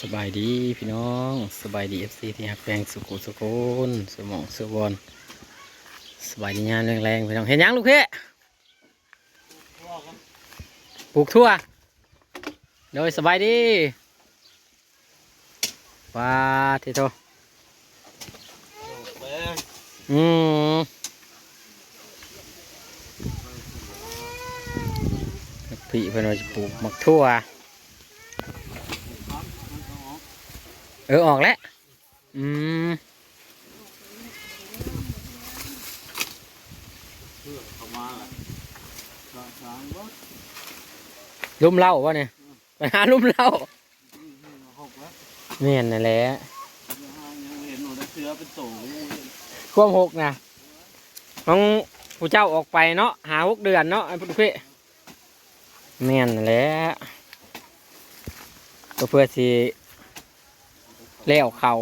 สบายดีพี่น้องสบายดีเอฟซีที่ฮักแปลงสุขุสุคนสมองสุบอลสบายดีงานแรงๆพี่น้องเห็นยังลูกเพ่ปลูกทั่ว โดยสบายดีว้าทีโตอืมพี่เพื่อนว่าจะปลูกมักทั่ว เออออกแล้วอืมลุ่มเล้าวะเนี่ยไปหาลุ่มเล้าเมียนั่นแหละควมหกนะน้องผู้เจ้าออกไปเนาะหาหกเดือนเนาะไอ้พุทธเพื่เมียนั่นแหละก็เพื่อสิ แล้วเขา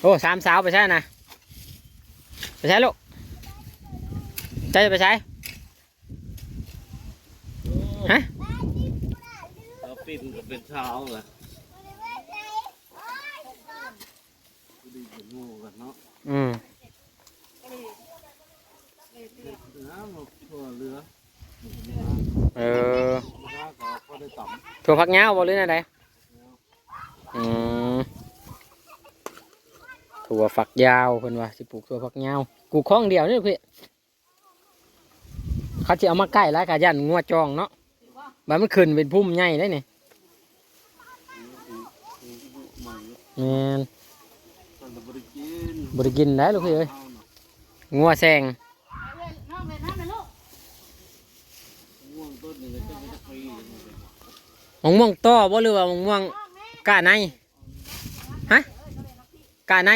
โอ้สามสาวไปใช่นะไปใช่ลูกใจจะไปใช้ฮะเราปิ่นก็เป็นเช้าแหละดีเป็นงูกันเนาะอืมน้ำมาทั่วเรือเออน้าก็พอได้ต่ถั่วผักเงาบ่หรืออะไรอืมถั่ วฝักยาวเพิ่นว่าสิปลูกถั่วฝักยาวกูคล้องเดียวนี่พี่เขาจะเอามาใกล้แล้วกะยันงัวจองเนาะบัดมันขึ้นเป็นพุ่มใหญ่ได้นี่ำใหม่แมนบริกินได้ลูกพี่เอ้ยงัวแซงง่วงต้นนี่ก็จะไม่วงต้อบ่หรือว่ามะม่วงกาในฮะกาใน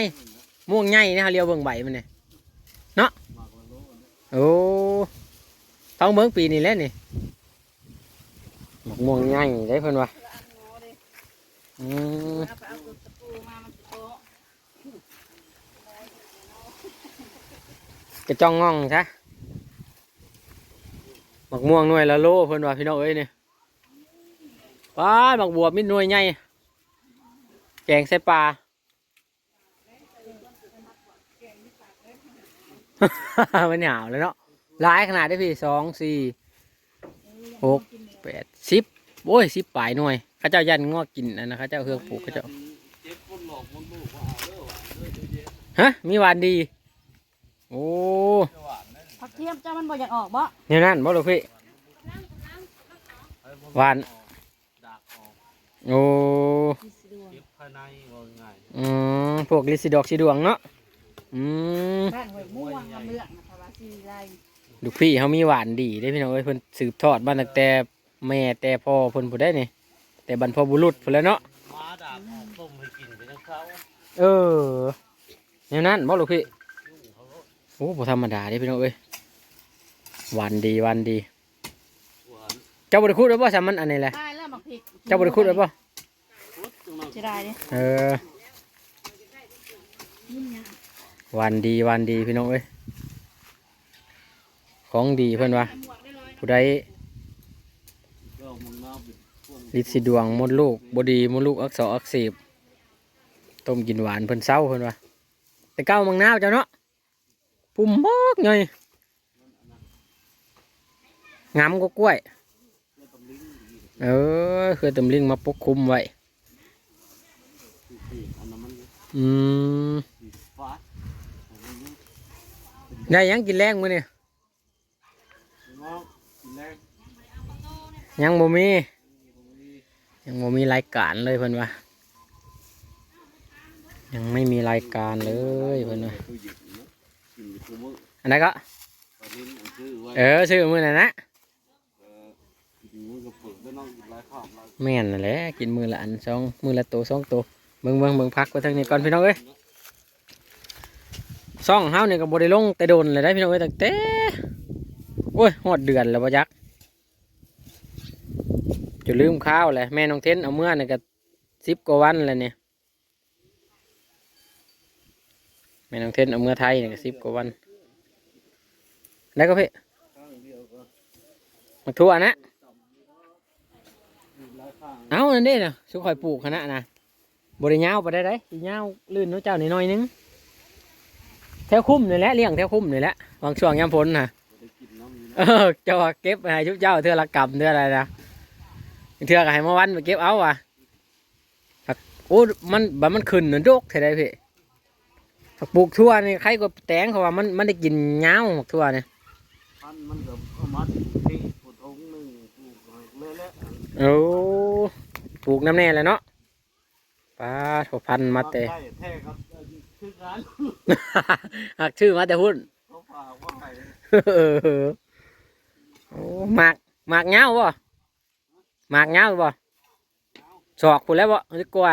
ม่วงใหญ่นี่เขาเรียกเบิ่งใบมันเนี่ยมากกว่าะโอ้ต้องเบิ่งปีนี้แล้วนี่มะม่วงใหญ่ได้เพิ่นว่าอืมกระจ้องง่องซะมะม่วงหน่วยละโลเพิ่นว่าพี่น้องเอ้ยนี่ป้าดมักบวบมีหน่วยใหญ่แกงใส่ปลา มันหนาวเลยเนาะหลายขนาดได้พี่สองสี่หกแปดสิบโอ้ยสิบปลายหน่วยเข้าเจ้ายันงอกินอันนะเข้าเจ้าเฮือกปลูกเข้าเจ้าเจ็บคนหลอกคนลูกว่าเอาเด้อหวานเด้อเยอะฮะมีหวานดี โอ้ๆหวานนั่นผักเทียมเจ้ามันบ่อยากออกบ่เนี่ยนั่นบ่ลูกพี่หวานดากออกโอ้เจ็บภายในว่าง่ายอืมพวกลิซิดอกสีดวงเนาะ อืมบ้านห้วยม่วงลำเลืองนะคะว่าสิไรลูกพี่เขามีหวานดีได้พี่น้องเอ้ยเพิ่นสืบทอดมาตั้งแต่แม่แต่พ่อเพิ่นผู้ได้นี่แต่บรรพบุรุษเพิ่นแล้วเนาะหมาดากออกต้มให้กินไปทั้งเขาเออแนวนั้นบ่ลูกพี่ยุ่งเขาก็โอ้บ่ธรรมดาเด้พี่น้องเอ้ยหวานดีหวานดี หวานเจ้าบ่ได้คุดไว้บ่ซะมันอันนี้แหละได้แล้วมักพริกเจ้าบ่ได้คุดไว้บ่พุดจังนั้นสิได้เด้เออ ยิ่งยาห วานดีวานดีพี่น้องเอ้ยของดีเพิ่อนว่าผู้ใดลิสิดวงมดลูกบดีมดลูกอักเสบอักเสบต้มกินหวานเพิ่นเศร้าเพิ่นว่าแต่เก้ามังนาวเจ้าเนาะปุ่มบอกหน่อยงามก็กล้วยเออเคือตำลิงมาปกคุมไว้อันนั้นมัน อืม สีฟ้าอันนี้ ได้หยังกินแรงมื้อนี่งอกกินแรงยังบ่มีตรงนี้ยังบ่มีรายการเลยเพิ่นว่า ยังไม่มีรายการเลยเพิ่นว่าตัวหยิบเนาะกินอยู่ตัวมืออันนั้นก็ตอนนี้มันชื่อไว้เออชื่อมื้อนั้นนะเออกินมือกับฝึกได้น้องกินหลายข้าวหลายแม่นนั่นแหละกินมื้อละอันสองมื้อละตัวสองตัวเบิ่งเบิ่งเบิ่งพักไว้ทางนี้ก่อนพี่น้องเอ้ย ซ่องเฮาเนี่ยก็บ่ได้ลงแต่โดนเลยได้พี่น้องเอ้ยตั้งแต่โอ้ยฮอดเดือนแล้วบ่จักจะลืมข้าวเลยแม่น้องเทนเอาเมื่อเนี่ยก็10กว่าวันแล้วเนี่ยแม่น้องเทนเอาเมื่อไทยเนี่ยก็10กว่าวันได้ก็พี่มาทั่วนะกินหลายข้างเอานั่นเด้น่ะสุข่อยปลูกคณะนะบ่ได้ยาไปได้ได้สิยาลื่นนาะเจ้าหน่อยนึง แถวคุ้มนี่แหละเลี้ยงแถวคุ้มนี่แหละบางช่วงยามฝนน่ะได้กินน้ำนี่เออเจ้าว่าเก็บให้ชุบเจ้าเทื่อละกำเทื่ออะไรนะเทื่อก็ให้มาวันมาเก็บเอาว่ะหักโอ้มันบัดมันขึ้นนั่นโดกเท่าไรพี่ผักปลูกทั่วนี่ใครก็แตงเขาว่ามันมันได้กินเงาวผักทั่วนี่พันมันก็เอามาที่ปุถุงหนึ่งปลูกเละโอ้ปลูกน้ำแน่เลยเนาะป้าโถพันๆมาแต่ใช่แท้ครับคือการหักชื่อมาแต่หุ้นเขาฝากว่าไงเออโอ้หมากหมากเงาวบ่หมากเงาวบ่สอกพูนแล้วบ่นึกกลัว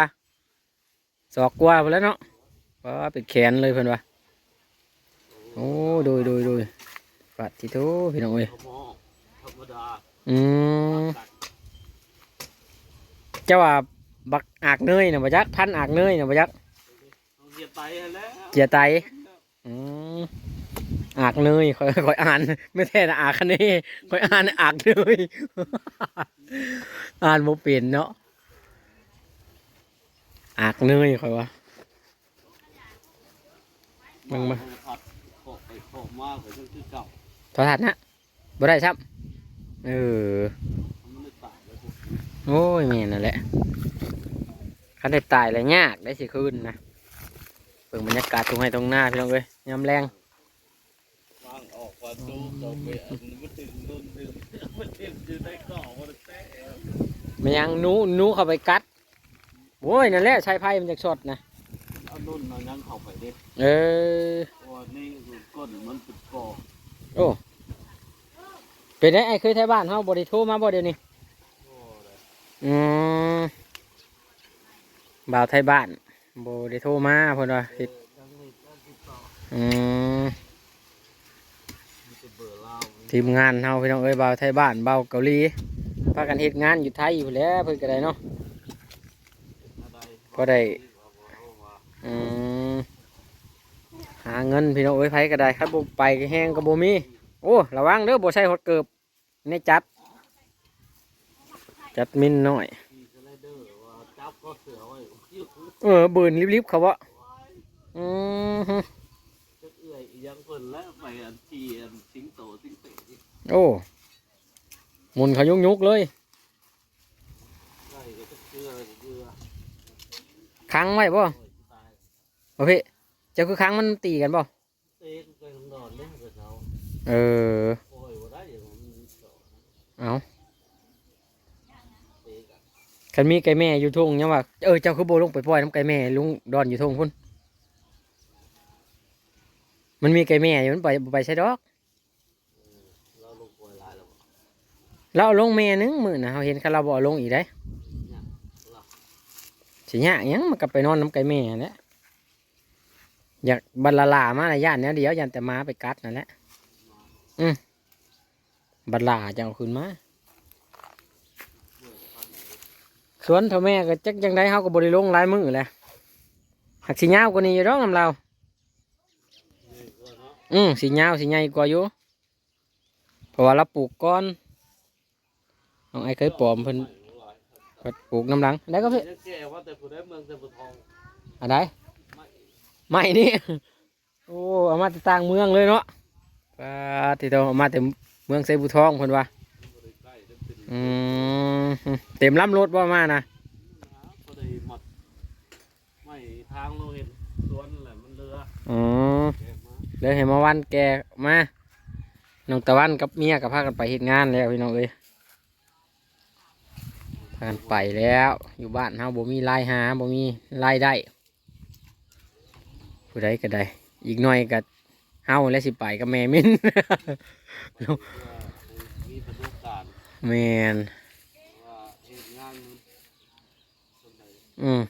สอกกลัวพูนแล้วเนาะว่าเป็นแขนเลยเพิ่นว่าโอ้โดยโดยโดยปัดที่โตพี่น้องเอ้ยเขาหมอธรรมดาอืมเจ้าว่าบักอากเนยน่ะบ่จักพันอากเนยน่ะบ่จัก เอาเหยียบไตแล้วเจียไตอืมอากเนยค่อยค่อยอ่าน ไม่แท้นะอากคะเนค่อยอ่านอากเนยอ่านบ่เป็นเนาะอากเนยค่อยว่ามึงมาผัดโขกไปโขกมากกว่าที่เก่าโทรทัศน์นะบ่ได้ครับเออมันไม่ต่างเลยโอ้ยแม่นนั่นแหละคันได้ตายแล้วยากได้สิคืนนะเบิ่งบรรยากาศตรงให้ตรงหน้าพี่น้องเอ้ยยามแรงวางออกประตูก็ไปอันมันถึงนู่นถึงมันถึงอยู่ในกล่องมันแตะมันยังนูนูเข้าไปกัดโอ้ยนั่นแหละใช้ไพ่มันจะสดนะเอานุ่นเอายังเข้าไปดิเออตัวนี้ก้นมันเป็นกอโอ้เป็นไงไอ้เคยไทยบ้านเฮาบ่ได้โทรมาบ่เดี๋ยวนี้อ้เลยอืมบ่าวไทยบ้าน โบได้โทรมาเพิ่นว่าเฮ็ดยังไม่ต้องติดต่ออืมมันจะเบื่อทีมงานเฮาพี่น้องเอ้ยบ่าวไทยบ้านบ่าวเกาหลีพากันเฮ็ดงานอยู่ไทยอยู่แล้วเพิ่นก็ได้เนาะก็ได้อืมหาเงินพี่น้องเอ้ยไผก็ได้ครับบ่ไปก็แห้งก็บ่มีโอ้ระวังเด้อบ่ใช่ฮอดเกิบในจัด จัดมินหน้อยขี่อร์ว่าจับก็เสือไว้ยิ้ว เออเบิร์นริบๆเขาบ่อืมฮึจะเอื่อยอีหยังเพิ่นแล้วไปอันทีอันสิงโตสิงเตที่โอ้หมุนเขายุกยุกๆเลย ได้ก็จะเกลือเกลือค้างไว้บ่โอ้ยตายบ่พี่เจ้าคือค้างมันตีกันบ่เต้นไปข้างนอกเนี่ยเกิดเอาเออ โอ้ยว่าได้อย่างมันต่อเอาเต้ กันคันมีไก่แม่อยู่ทุ่งยังว่าเออเจ้าคือโบลงไปปล่อยน้ำไก่แม่ลุงดอนอยู่ทุ่งพุ่นมันมีไก่แม่อยู่มันไปไปใช่ดอกเราลงปล่อยลายแล้วเราลงแม่นึงมือนะเฮาเห็นคันเราบ่อลงอีกได้เนี่ยเราสิยากหยังมันก็ไปนอนน้ำไก่แม่นั่นแหละอยากบรรลาลามาในย่านเนี้ยเดียวยันแต่ม้าไปกัดนั่นแหละอืมบรรลาจะเอาคืนมา สวนเท่าแม่ก็จักยังได้เฮาก็บริลงหลายมือแหละหักสียาวกว่านี้อยู่ดอกน้ำเราอืมสียาวสีใหญ่กว่าอยู่เพราะว่าเราปลูกก้อนน้องไอ้เคยปลอมเพิ่นเพิ่นปลูกน้ำหลังได้ก็พี่แก่ว่าแต่ผู้ได้เมืองแต่ผู้ทองอะไรไม่ไม่นี่โอ้เอามาแต่ต่างเมืองเลยเนาะปาติโตเอามาแต่เมืองไซบูทองเพิ่นว่า อืมเต็มลำรถบ่มานะก็ได้หมดไม่ทางเราเห็นสวนแหละมันเรืออ๋อแก่มาเลยเห็นมาวันแกมาน้องตะวันกับเมียกับพากันไปเฮ็ดงานแล้วพี่น้องเอ้ยพากันไปแล้ว อยู่บ้านเฮาบ่มีรายหาบ่มีรายได้ผู้ใดก็ได้ อีกหน่อยก็เฮาและสิไปกับแม่มินเพื่อมีประสบการณ์ แมนว่าเมนอืม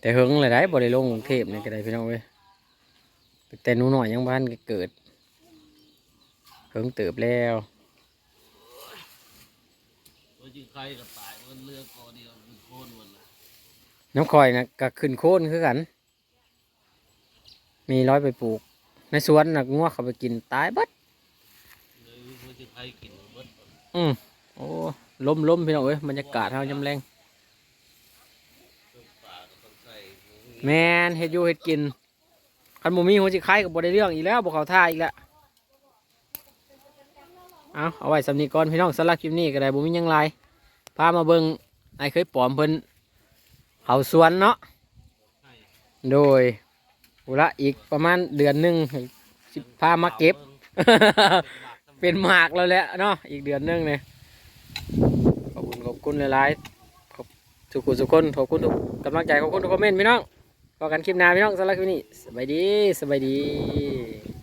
แต่เฮิงเลยได้บ่ได้ลงกรุงเทพนี่ก็ได้พี่น้องเอ้ยแต่หนูน้อยยังบ้านก็เกิดเฮิงเติบแล้วน้ำคอยนะก็ขึ้นโค่นคือกัน มีร้อยไปปลูก ในสวนน่ะงัวเขาไปกินตายบัด อืมโอ้ล้มล้มพี่น้องเอ้ยบรรยากาศเฮายำแรงแมนเฮ็ดอยู่เฮ็ดกินคันบ่มีหัวจิไข่กับบ่ได้เรื่องอีกแล้วบ่เข้าท่าอีกแล้วเอาเอาไว้สำนีก่อนพี่น้องสำหรับคลิปนี้ก็ได้บ่มีหยังหลายพามาเบิ่งไอ้เคยปลอมเพิ่นเขาสวนเนาะโดยอุละอีกประมาณเดือนหนึ่งสิพามาเก็บ เป็นหมากแล้วแหละเนาะอีกเดือนนึงเนี่ยขอบคุณขอบคุณหลายๆขอบทุกคนทุกคนขอบคุณทุกกำลังใจขอบคุณทุกคอมเมนต์พี่น้องพอกันคลิปหน้าพี่น้องสำหรับคลิปนี้สบายดีสบายดี